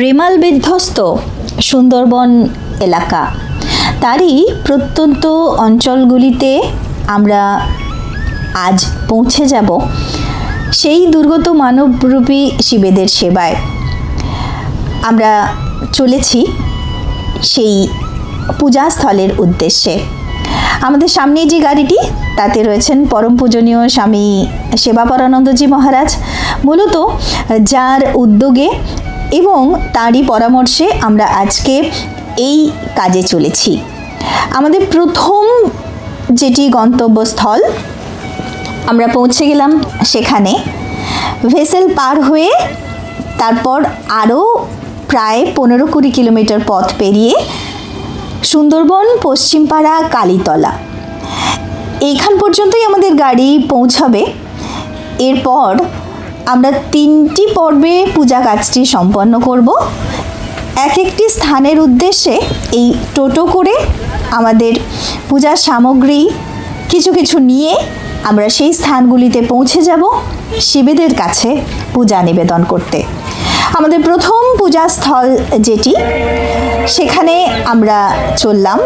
রেমাল বিধ্বস্ত সুন্দরবন এলাকা। তারই প্রত্যন্ত অঞ্চলগুলিতে আমরা আজ পৌঁছে যাব সেই দুর্গত মানবরূপী শিবেদের সেবায়। আমরা চলেছি সেই পূজাস্থলের উদ্দেশ্যে। আমাদের সামনে যে গাড়িটি, তাতে রয়েছেন পরম পূজনীয় স্বামী সেবাপরানন্দজি মহারাজ। মূলত যার উদ্যোগে এবং তারই পরামর্শে আমরা আজকে এই কাজে চলেছি। আমাদের প্রথম যেটি গন্তব্যস্থল, আমরা পৌঁছে গেলাম সেখানে। ভেসেল পার হয়ে তারপর আরও প্রায় পনেরো কুড়ি কিলোমিটার পথ পেরিয়ে সুন্দরবন, পশ্চিমপাড়া, কালীতলা। এইখান পর্যন্তই আমাদের গাড়ি পৌঁছাবে। এরপর আমরা তিনটি পর্বে পূজা কাজটি সম্পন্ন করব। এক একটি স্থানের উদ্দেশ্যে এই টোটো করে আমাদের পূজার সামগ্রী কিছু কিছু নিয়ে আমরা সেই স্থানগুলিতে পৌঁছে যাব শিবেদের কাছে পূজা নিবেদন করতে। আমাদের প্রথম পূজা স্থল যেটি, সেখানে আমরা চললাম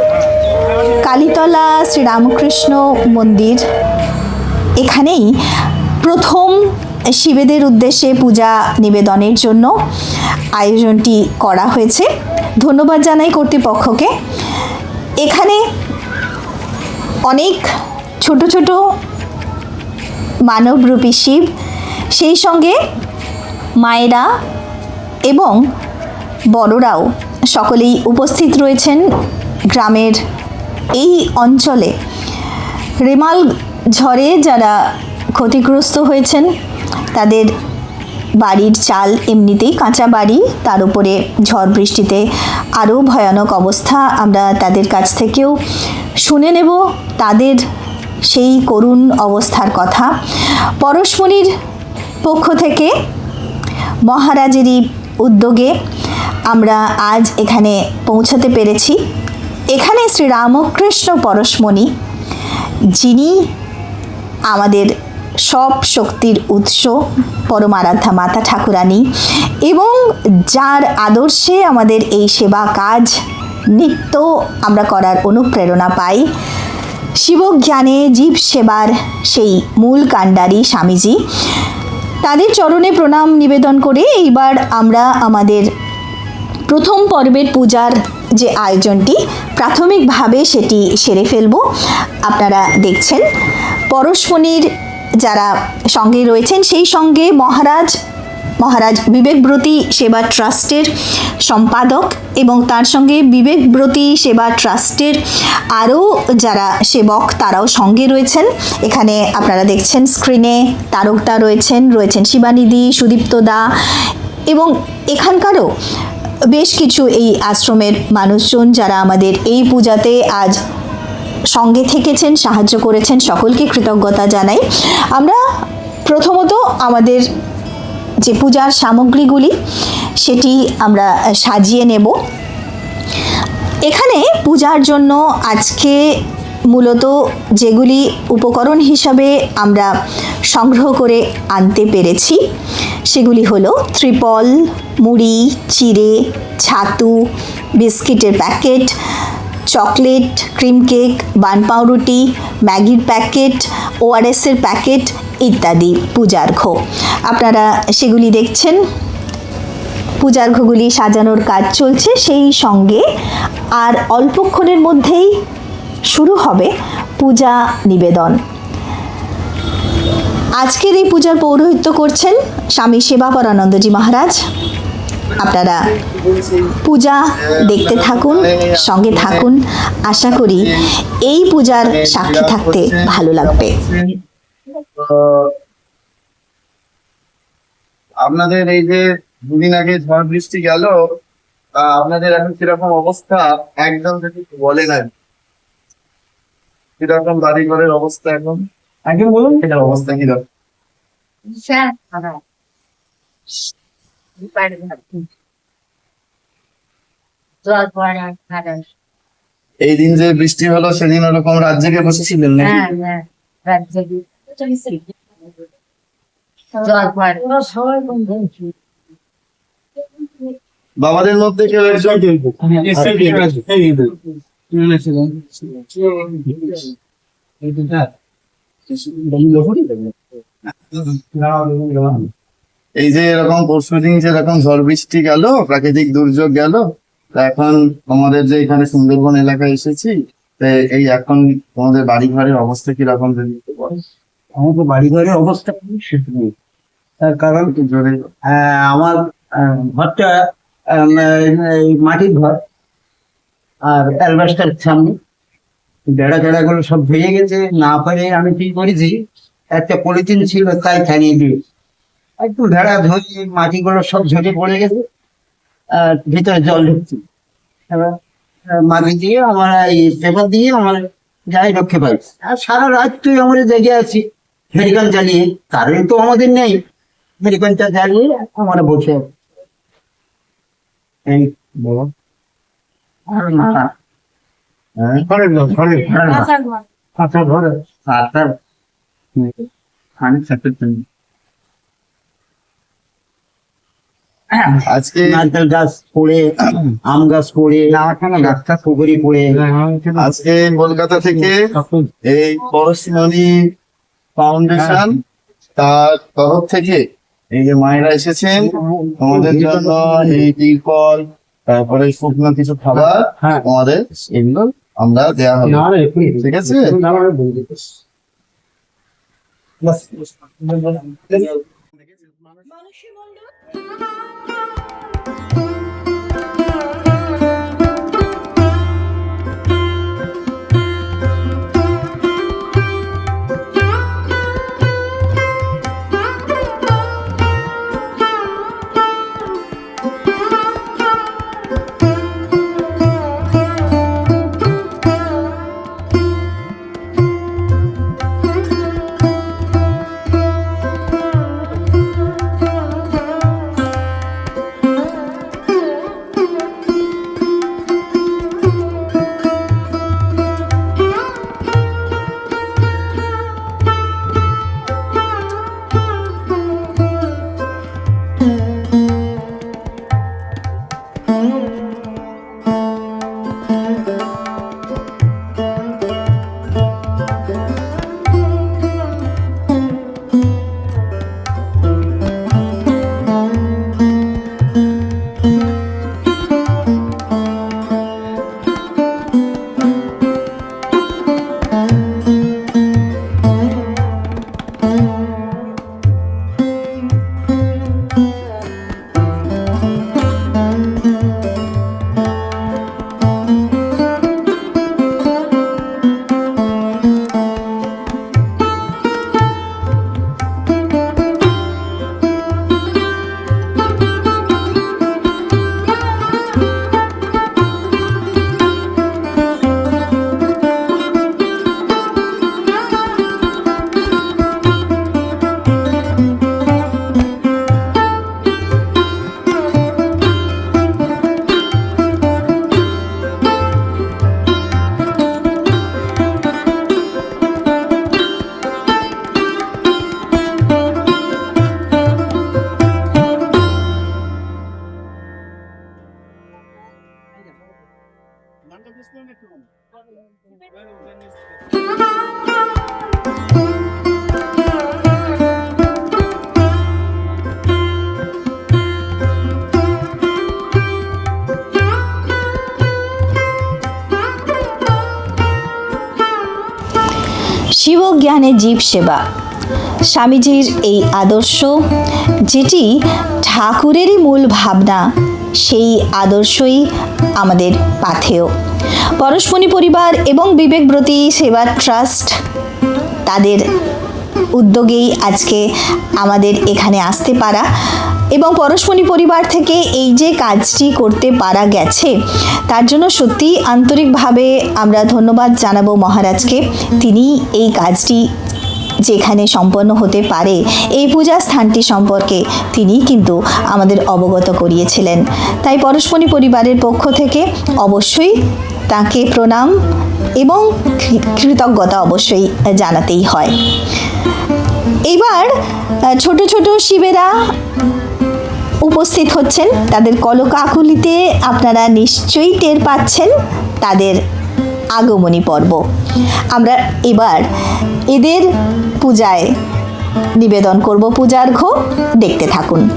কালীতলা শ্রীরামকৃষ্ণ মন্দির। এখানেই প্রথম শিবেদের উদ্দেশ্যে পূজা নিবেদনের জন্য আয়োজনটি করা হয়েছে। ধন্যবাদ জানাই কর্তৃপক্ষকে। এখানে অনেক ছোট ছোট মানবরূপী শিব, সেই সঙ্গে মায়েরা এবং বড়রাও সকলেই উপস্থিত রয়েছেন গ্রামের এই অঞ্চলে। রেমাল ঝড়ে যারা ক্ষতিগ্রস্ত হয়েছেন। তাদের বাড়ির চাল এমনিতেই কাঁচা বাড়ি, তার উপরে ঝড় বৃষ্টিতে আরও ভয়ানক অবস্থা আমরা তাদের কাছ থেকেও শুনে নেব। তাদের সেই করুণ অবস্থার কথা। পরশমণির পক্ষ থেকে মহারাজেরই উদ্যোগে আমরা আজ এখানে পৌঁছাতে পেরেছি। এখানে শ্রী রামকৃষ্ণ পরশমণি, যিনি আমাদের সব শক্তির উৎস পরমারাধ্যা মাতা ঠাকুরানী এবং যার আদর্শে আমাদের এই সেবা কাজ নিত্য আমরা করার অনুপ্রেরণা পাই। শিবজ্ঞানে জীব সেবার সেই মূল কাণ্ডারি স্বামীজি। তাদের চরণে প্রণাম নিবেদন করে এইবার আমরা আমাদের প্রথম পর্বের পূজার যে আয়োজনটি প্রাথমিকভাবে সেটি সেরে ফেলব। আপনারা দেখছেন পরশমণির যারা সঙ্গে রয়েছেন, সেই সঙ্গে মহারাজ মহারাজ বিবেকব্রতী সেবা ট্রাস্টের সম্পাদক এবং তার সঙ্গে বিবেকব্রতী সেবা ট্রাস্টের আরও যারা সেবক, তারাও সঙ্গে রয়েছেন। এখানে আপনারা দেখছেন স্ক্রিনে তারকদা রয়েছেন রয়েছেন শিবানিধি, সুদীপ্ত দা এবং এখানকারও বেশ কিছু এই আশ্রমের মানুষজন যারা আমাদের এই পূজাতে আজ সঙ্গে থেকেছেন, সাহায্য করেছেন, সকলকে কৃতজ্ঞতা জানাই। আমরা প্রথমত আমাদের যে পূজার সামগ্রীগুলি, সেটি আমরা সাজিয়ে নেব। এখানে পূজার জন্য আজকে মূলত যেগুলি উপকরণ হিসাবে আমরা সংগ্রহ করে আনতে পেরেছি, সেগুলি হলো ত্রিপল, মুড়ি, চিড়ে, ছাতু, বিস্কিটের packet chocolate, cream cake, bun পাউরুটি, ম্যাগির প্যাকেট, ওআরএসের প্যাকেট ইত্যাদি পূজার্ঘ। আপনারা সেগুলি দেখছেন। পূজার্ঘগুলি সাজানোর কাজ চলছে সেই সঙ্গে আর অল্পক্ষণের মধ্যেই শুরু হবে পূজা নিবেদন। আজকের এই পূজার পৌরোহিত্য করছেন স্বামী সেবা সেবাপরানন্দজি মহারাজ। আপনারা পূজা দেখতে থাকুন সঙ্গে থাকুন। আশা করি এই পূজার সাক্ষী থাকতে ভালো লাগবে। আপনাদের এই যে দুদিন আগে ঝড় বৃষ্টি গেল আহ, আপনাদের এখন কীরকম অবস্থা? একদম যদি একটু বলেন আর কীরকম বাড়ি ঘরের অবস্থা এখন? একদম বলুন এটার অবস্থা কীরকম স্যার জল পড়া খারাপ এই দিন যে বৃষ্টি হলো সেদিন ওরকম রাত জেগে বসেছিলেন? হ্যাঁ হ্যাঁ বাবাদের মধ্যে কেউ একজন এই যে এরকম পরশু পরশুদিন যেরকম ঝড় বৃষ্টি গেল প্রাকৃতিক দুর্যোগ গেল তা এখন আমাদের যে এখানে সুন্দরবন এলাকায় এসেছি এই এখন তোমাদের বাড়ি ঘরের অবস্থা কীরকম যদি আমাদের বাড়ি ঘরের অবস্থা খুবই শোচনীয়। তার কারণ আমার ঘরটা মাটির ঘর আর অ্যালবাস্টার সামনে। বেড়া টেড়া গুলো সব ভেঙে গেছে না পারে আমি কি করেছি একটা পলিথিন ছিল তাই টানিয়ে দিয়ে একটু ভেড়া ধরে মাটিগুলো সব ঝরে পড়ে গেছে আর ভিতরে জল ঢুকছে। এবার আহ, মাটি দিয়ে আমার এই পেপার দিয়ে আমার যাই রক্ষে পাই। আর সারা রাত তুই আমরা জেগে আছি মেডিকেল চালিয়ে কারেন্ট তো আমাদের নেই মেডিকেলটা চালিয়ে আমরা বসে আছি। এই বলো। আর না হ্যাঁ? ঘরে আজকে নারকেল গাছ পড়ে আম গাছ পড়ে গাছটা পুকুরি পড়ে আজকে কলকাতা থেকে এই পরশমণি ফাউন্ডেশন তার তরফ থেকে এই যে মায়েরা এসেছেন তোমাদের জন্য এই তারপরে শুকনো কিছু খাবার হ্যাঁ তোমাদের এগুলো আমরা দেয়া হবে ঠিক আছে শিবজ্ঞানে জীব সেবা। স্বামীজির এই আদর্শ, যেটি ঠাকুরেরই মূল ভাবনা, সেই আদর্শই আমাদের পাথেয়। পরশমণি পরিবার এবং বিবেকব্রতী সেবা ট্রাস্ট তাদের উদ্যোগেই আজকে আমাদের এখানে আসতে পারা। এবং পরশমণি পরিবার থেকে এই যে কাজটি করতে পারা গেছে, তার জন্য সত্যি আন্তরিকভাবে আমরা ধন্যবাদ জানাব মহারাজকে। তিনি এই কাজটি যেখানে সম্পন্ন হতে পারে, এই পূজা স্থানটি সম্পর্কে তিনি কিন্তু আমাদের অবগত করিয়েছিলেন। তাই পরশমণি পরিবারের পক্ষ থেকে অবশ্যই তাকে প্রণাম এবং কৃতজ্ঞতা অবশ্যই জানাতেই হয়। এবার ছোট ছোট শিবেরা উপস্থিত হচ্ছেন। তাদের কলকাকুলিতে আপনারা নিশ্চয়ই টের পাচ্ছেন তাদের আগমনী পর্ব। আমরা এবার এদের পূজায় নিবেদন করব। পূজার্ঘ, দেখতে থাকুন।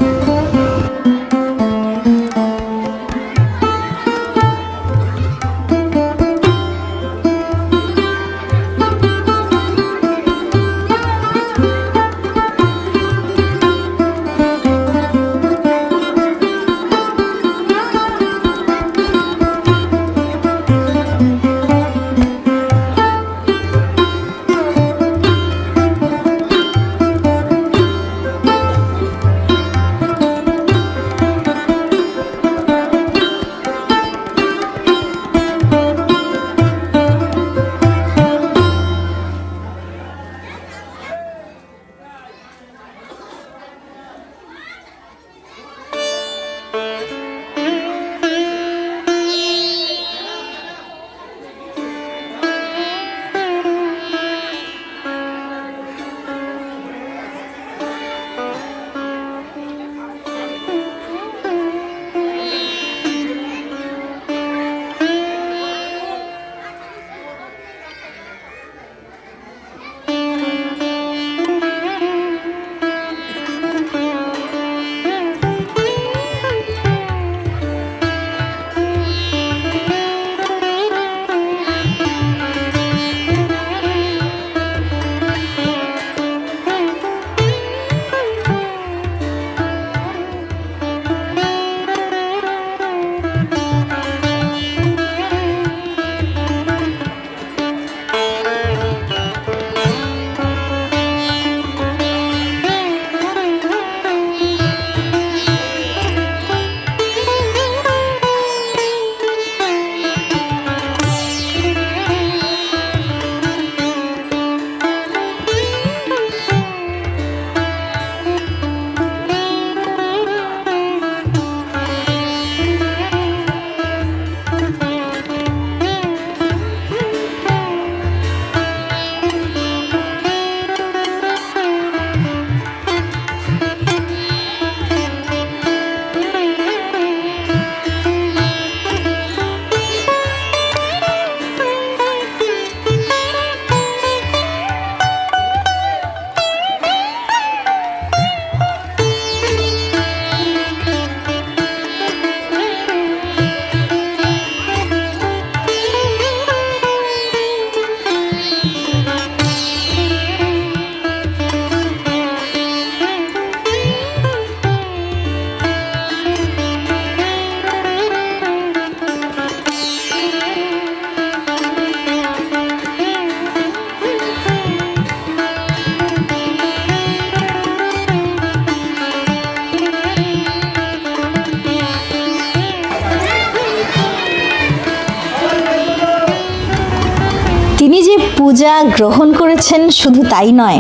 যে গ্রহণ করেছেন শুধু তাই নয়,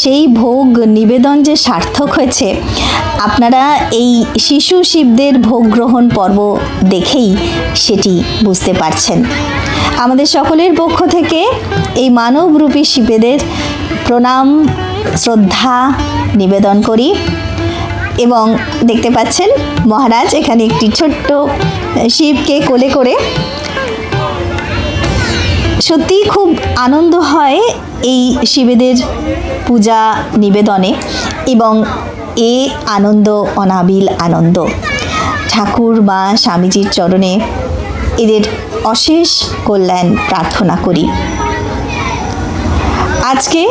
সেই ভোগ নিবেদন যে সার্থক হয়েছে, আপনারা এই শিশু শিবদের ভোগ গ্রহণ পর্ব দেখেই সেটি বুঝতে পারছেন। আমাদের সকলের পক্ষ থেকে এই মানবরূপী শিবেদের প্রণাম, শ্রদ্ধা নিবেদন করি এবং দেখতে পাচ্ছেন মহারাজ এখানে একটি ছোট্ট শিবকে কোলে করে সত্যি খুব আনন্দ হয় এই শিবেদের পূজা নিবেদনে এবং এ আনন্দ অনাবিল আনন্দ। ঠাকুর বা স্বামীজির চরণে এদের অশেষ কল্যাণ প্রার্থনা করি। আজকে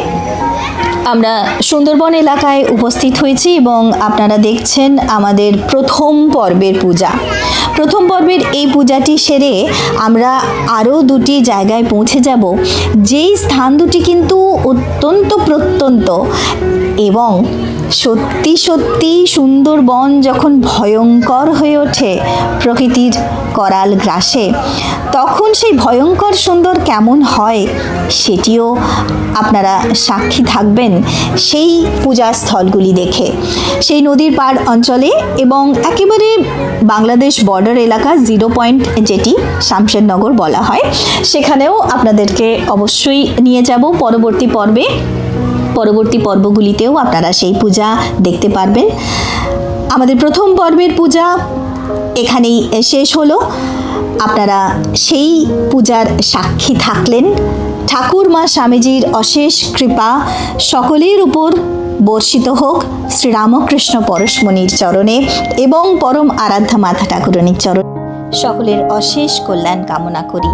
আমরা সুন্দরবন এলাকায় উপস্থিত হয়েছি এবং আপনারা দেখছেন আমাদের প্রথম পর্বের পূজা। প্রথম পর্বের এই পূজাটি সেরে আমরা আরও দুটি জায়গায় পৌঁছে যাব। যেই স্থান দুটি কিন্তু অত্যন্ত প্রত্যন্ত এবং সত্যি সত্যি সুন্দরবন যখন ভয়ঙ্কর হয়ে ওঠে প্রকৃতির করাল গ্রাসে, তখন সেই ভয়ঙ্কর সুন্দর কেমন হয় সেটিও আপনারা সাক্ষী থাকবেন সেই পূজা স্থলগুলি দেখে। সেই নদীর পার অঞ্চলে এবং একেবারে বাংলাদেশ বর্ডার এলাকা জিরো পয়েন্ট যেটি শামশেরনগর বলা হয়, সেখানেও আপনাদেরকে অবশ্যই নিয়ে যাব। পরবর্তী পর্বে পরবর্তী পর্বগুলিতেও আপনারা সেই পূজা দেখতে পারবেন। আমাদের প্রথম পর্বের পূজা এখানেই শেষ হলো। আপনারা সেই পূজার সাক্ষী থাকলেন। ঠাকুর মা স্বামীজির অশেষ কৃপা সকলের উপর বর্ষিত হোক। শ্রীরামকৃষ্ণ পরশমণির চরণে এবং পরম আরাধ্যা মাথা ঠাকুরণীর চরণ সকলের অশেষ কল্যাণ কামনা করি।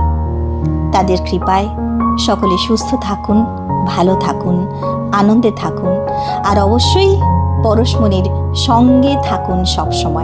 তাদের কৃপায় সকলে সুস্থ থাকুন, ভালো থাকুন। আনন্দে থাকুন। আর অবশ্যই পরশমণির সঙ্গে থাকুন সবসময়।